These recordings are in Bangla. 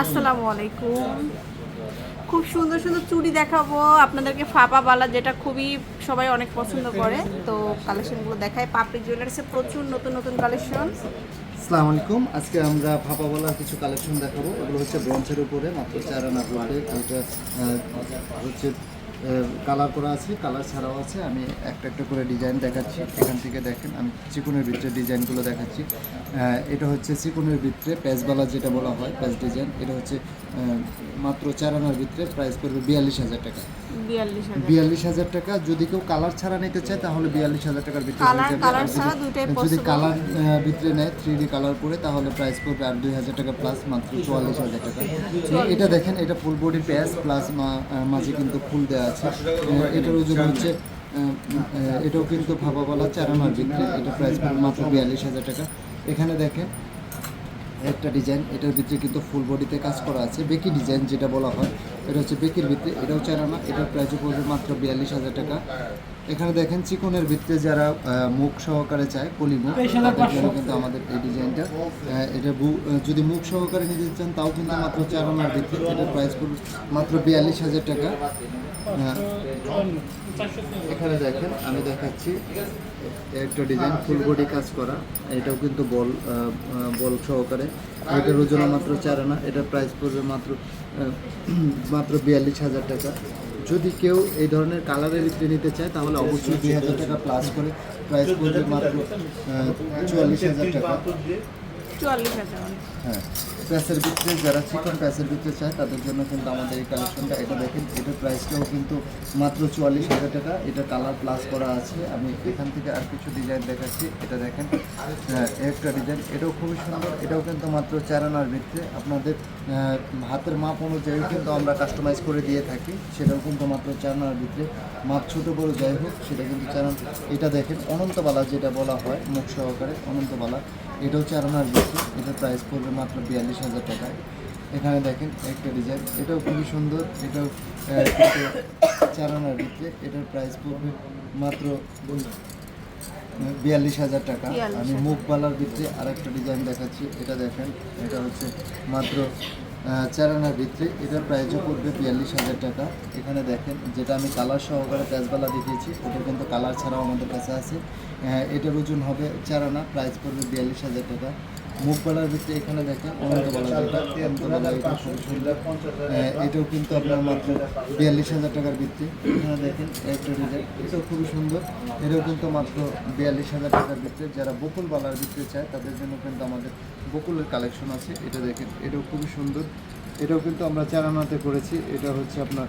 আসসালামু আলাইকুম খুব সুন্দর সুন্দর চুড়ি দেখাবো। আপনাদেরকে ফাপা বালা যেটা খুবই সবাই অনেক পছন্দ করে, তো কালেকশনগুলো দেখায়। পাপড়ি জুয়েলার্সে প্রচুর নতুন নতুন কালেকশন আসসালামু আলাইকুম। আজকে আমরা ভাপা বলার কিছু কালেকশন দেখাবো। এগুলো হচ্ছে ব্রঞ্চের উপরে, মাত্র চার আনা ব্লকে এটা হচ্ছে কালার করা আছে কালার ছাড়াও আছে। আমি একটা একটা করে ডিজাইন দেখাচ্ছি। এখান থেকে দেখেন, আমি চিকুনের ভিতরে ডিজাইনগুলো দেখাচ্ছি। এটা হচ্ছে চিকুনের ভিতরে প্যাচবালা যেটা বলা হয় প্যাচ ডিজাইন এটা হচ্ছে মাত্র চার আনার ভিতরে প্রাইস পড়বে বিয়াল্লিশ হাজার টাকা। বিয়াল্লিশ হাজার। টাকা। যদি কেউ কালার ছাড়া নিতে চায় তাহলে বিয়াল্লিশ হাজার টাকার ভিতরে যদি-। কালার ভিতরে নেয় থ্রি ডি কালার করে তাহলে প্রাইস পড়বে আর দুই হাজার টাকা প্লাস মাত্র চুয়াল্লিশ হাজার টাকা। তো এটা দেখেন এটা ফুল বডি প্যাচ প্লাস মাঝে কিন্তু ফুল দেওয়া আছে। এটার ওজন হচ্ছে এটাও কিন্তু ভাবা বলা চারানোর ভিতরে এটা প্রাইস মাত্র বিয়াল্লিশ হাজার টাকা। এখানে দেখেন একটা ডিজাইন এটার ভিতরে কিন্তু ফুল বডিতে কাজ করা আছে। বেকি ডিজাইন যেটা বলা হয়, এটা হচ্ছে বেকির ভিতরে, এটাও চারানা এটার প্রাইস পড়বে মাত্র বিয়াল্লিশ হাজার টাকা। এখানে দেখেন চিকনের ভিতরে যারা মুখ সহকারে চায় কলি মুখ কিন্তু আমাদের এই ডিজাইনটা এটা যদি মুখ সহকারে নিতে চান তাও কিন্তু মাত্র চারানার ভিতরে এটার প্রাইস পড়বে মাত্র বিয়াল্লিশ হাজার টাকা। এখানে দেখেন আমি দেখাচ্ছি একটা ডিজাইন ফুল বডি কাজ করা। এটাও কিন্তু বল বল সহকারে। এটার ওজন মাত্র চার আনা। এটার প্রাইস পড়বে মাত্র মাত্র বিয়াল্লিশ হাজার টাকা। যদি কেউ এই ধরনের কালারের ভিতরে নিতে চায়, তাহলে অবশ্যই দুই হাজার টাকা প্লাস করে প্রাইস পড়বে মাত্র চুয়াল্লিশ হাজার টাকা। হ্যাঁ প্যাসের ভিতরে যারা চিকন প্যাসের ভিতরে চায়, তাদের জন্য কিন্তু আমাদের এই কালেকশনটা এটা দেখেন, এটার প্রাইসটাও কিন্তু মাত্র চুয়াল্লিশ হাজার টাকা। এটা কালার প্লাস করা আছে। আমি এখান থেকে আর কিছু ডিজাইন দেখাচ্ছি। এটা দেখেন হ্যাঁ একটা ডিজাইন এটাও খুবই সুন্দর। এটাও কিন্তু মাত্র চার আনার ভিতরে। আপনাদের হাতের মাপ অনুযায়ী কিন্তু আমরা কাস্টমাইজ করে দিয়ে থাকি। সেটাও কিন্তু মাত্র চার আনার ভিতরে। মাপ ছোটো, বড় যাই হোক, সেটা কিন্তু চার এটা দেখেন, অনন্তবালা যেটা বলা হয়, মুখ সহকারে অনন্তবালা। এটাও হচ্ছে আরও ভিতরে এটার প্রাইস পড়বে মাত্র বিয়াল্লিশ হাজার টাকায় এখানে দেখেন একটা ডিজাইন এটাও খুবই সুন্দর এটাও আহ, কিন্তু চার আনার ভিতরে এটার প্রাইস পড়বে মাত্র বিয়াল্লিশ হাজার টাকা। 42,000 আমি মুখবালার ভিতরে আরেকটা ডিজাইন দেখাচ্ছি এটা দেখেন এটা হচ্ছে মাত্র আহ, চার আনার ভিতরে। এটার প্রাইসও পড়বে বিয়াল্লিশ হাজার টাকা। এখানে দেখেন যেটা আমি কালার সহকারে তেজবালা দেখিয়েছি এটা কিন্তু কালার ছাড়াও আমাদের কাছে আছে। আহ, এটার ওজন হবে চার আনা প্রাইস পড়বে বিয়াল্লিশ হাজার টাকা। মুখবালার ভিত্তি এখানে দেখেন সুন্দর আহ, এটাও কিন্তু আপনার মাত্র বিয়াল্লিশ হাজার টাকার ভিত্তি। এখানে দেখেন একটা ডিজাইন এটাও খুবই সুন্দর। এটাও কিন্তু মাত্র বিয়াল্লিশ হাজার টাকার ভিত্তি। যারা বকুল বালার ভিত্তি চায় তাদের জন্য কিন্তু আমাদের বকুলের কালেকশন আছে। এটা দেখেন এটাও খুবই সুন্দর। এটাও কিন্তু আমরা চার আনাতে করেছি। এটা হচ্ছে আপনার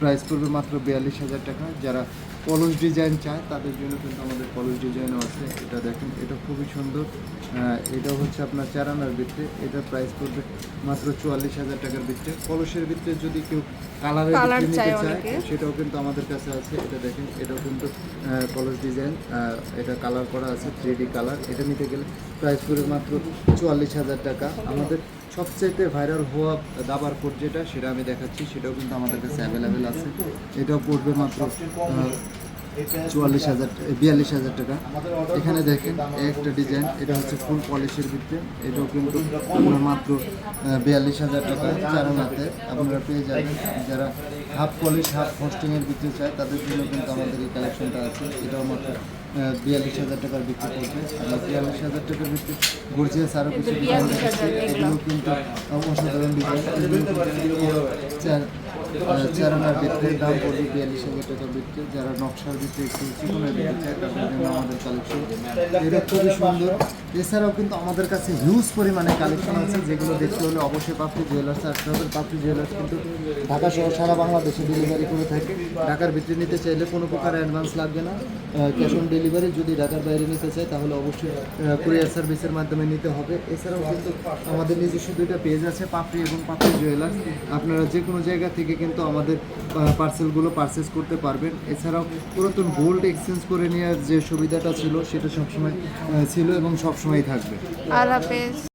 প্রাইস পড়বে মাত্র বিয়াল্লিশ হাজার টাকা। যারা কলস ডিজাইন চায় তাদের জন্য কিন্তু আমাদের কলস ডিজাইনও আছে। এটা দেখেন এটা খুবই সুন্দর। এটাও হচ্ছে আপনার চার আনার ভিতরে এটার প্রাইস পড়বে মাত্র চুয়াল্লিশ হাজার টাকার ভিতরে কলসের ভিতরে যদি কেউ কালারের ভিতরে নিতে চায় সেটাও কিন্তু আমাদের কাছে আছে। এটা দেখেন এটাও কিন্তু কলস ডিজাইন এটা কালার করা আছে থ্রি ডি কালার এটা নিতে গেলে প্রাইস পড়বে মাত্র চুয়াল্লিশ হাজার টাকা। আমাদের সবচাইতে ভাইরাল হওয়া দাবার কোড যেটা, সেটা আমি দেখাচ্ছি, সেটাও কিন্তু আমাদের কাছে অ্যাভেলেবেল আছে। এটাও পড়বে মাত্র চুয়াল্লিশ হাজার বিয়াল্লিশ হাজার টাকা। এখানে দেখেন, একটা ডিজাইন এটা হচ্ছে ফুল পলিশের ভিতরে, এটাও কিন্তু আপনার মাত্র বিয়াল্লিশ হাজার টাকা। চারানাতে আপনারা পেয়ে যাবেন, যারা হাফ পলিশ হাফ হোস্টিংয়ের ভিতরে চায়, তাদের জন্য কিন্তু আমাদের এই কালেকশনটা আছে। এটাও মাত্র বিয়াল্লিশ হাজার টাকার বিক্রি করবে আর বিয়াল্লিশ হাজার টাকার বিক্রি গর্জিয়াস আরও কিছু ডিজাইন এগুলো কিন্তু অসাধারণ ডিজাইন চারানার ভিতরে দাম পড়বে বিয়াল্লিশ হাজার টাকার বিক্রি। যারা নকশার বিক্রি একটু চিকনের ভিতরে চায় তাদের জন্য আমাদের কালেকশন এটা খুবই সুন্দর। এছাড়াও কিন্তু আমাদের কাছে হিউজ পরিমাণে কালেকশন আছে, যেগুলো দেখতে হলে অবশ্যই পাপড়ি জুয়েলার্স আসতে হবে পাপড়ি জুয়েলার্স কিন্তু ঢাকা সহ সারা বাংলাদেশে ডেলিভারি করে থাকে। ঢাকার ভিতরে নিতে চাইলে কোনো প্রকার অ্যাডভান্স লাগবে না। ক্যাশ অন ডেলিভারি যদি ঢাকার বাইরে নিতে চায়, তাহলে অবশ্যই কুরিয়ার সার্ভিসের মাধ্যমে নিতে হবে। এছাড়াও কিন্তু আমাদের নিজস্ব দুইটা পেজ আছে পাপড়ি এবং পাপড়ি জুয়েলার্স আপনারা যে কোনো জায়গা থেকে কিন্তু আমাদের পার্সেলগুলো পারচেস করতে পারবেন। এছাড়াও পুরাতন গোল্ড এক্সচেঞ্জ করে নেওয়ার যে সুবিধাটা ছিল, সেটা সবসময় ছিল এবং সবসময় থাকবে। আল্লাহ হাফেজ।